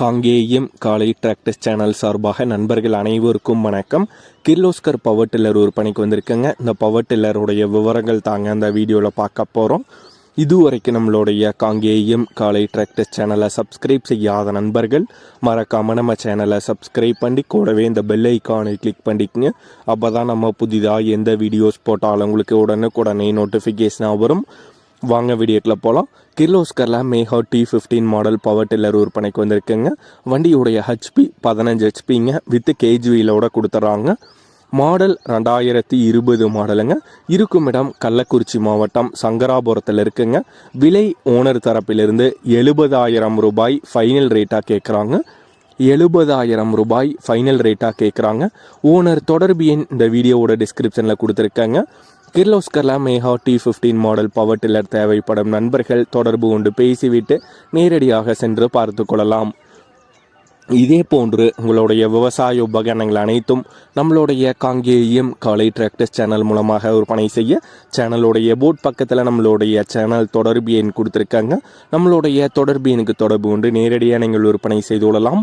காங்கேயம் காலை tractors channel சார்பாக நண்பர்கள் அனைவருக்கும் வணக்கம். கிர்லோஸ்கர் பவர் டில்லர் ஒரு பணிக்கு வந்திருக்கேங்க. இந்த பவர் டில்லருடைய விவரங்கள் தாங்க அந்த வீடியோவில் பார்க்க போகிறோம் இதுவரைக்கும் நம்மளுடைய காங்கேயம் காலை டிராக்டர்ஸ் சேனலை சப்ஸ்கிரைப் செய்யாத நண்பர்கள் மறக்காமல் நம்ம சேனலை சப்ஸ்கிரைப் பண்ணி கூடவே இந்த பெல் ஐக்கானை கிளிக் பண்ணிக்கங்க. அப்போ தான் நம்ம புதிதாக எந்த வீடியோஸ் போட்டாலும் உங்களுக்கு உடனுக்குடனே நோட்டிஃபிகேஷனாக வரும். வாங்க வீடியோக்கில் போகலாம் கிர்லோஸ்கரில் Mega T fifteen model power tiller விற்பனைக்கு வந்திருக்குங்க. வண்டியுடைய ஹெச்பி பதினஞ்சு ஹெச்பிங்க வித் கேஜிவியிலோட கொடுத்துட்றாங்க. மாடல் ரெண்டாயிரத்தி இருபது மாடலுங்க இருக்கும் இடம் கள்ளக்குறிச்சி மாவட்டம் சங்கராபுரத்தில் இருக்குங்க. விலை ஓனர் தரப்பிலிருந்து எழுபதாயிரம் ரூபாய் ஃபைனல் ரேட்டாக கேட்குறாங்க எழுபதாயிரம் ரூபாய் ஃபைனல் ரேட்டாக கேட்குறாங்க ஓனர் தொடர்பு எண் இந்த வீடியோவோட டிஸ்கிரிப்ஷனில் கொடுத்துருக்காங்க. கிர்லோஸ்கர்லா Mega T fifteen model power tiller தேவைப்படும் நண்பர்கள் தொடர்பு கொண்டு பேசிவிட்டு நேரடியாக சென்று பார்த்து கொள்ளலாம். இதே போன்று உங்களுடைய விவசாய உபகரணங்கள் அனைத்தும் நம்மளுடைய காங்கேயம் காலை டிராக்டர்ஸ் சேனல் மூலமாக விற்பனை செய்ய சேனலுடைய போட் பக்கத்தில் நம்மளுடைய சேனல் தொடர்பு எண் கொடுத்துருக்காங்க. நம்மளுடைய தொடர்பு எண்ணுக்கு தொடர்பு கொண்டு நேரடியாக நீங்கள் விற்பனை செய்து கொள்ளலாம்.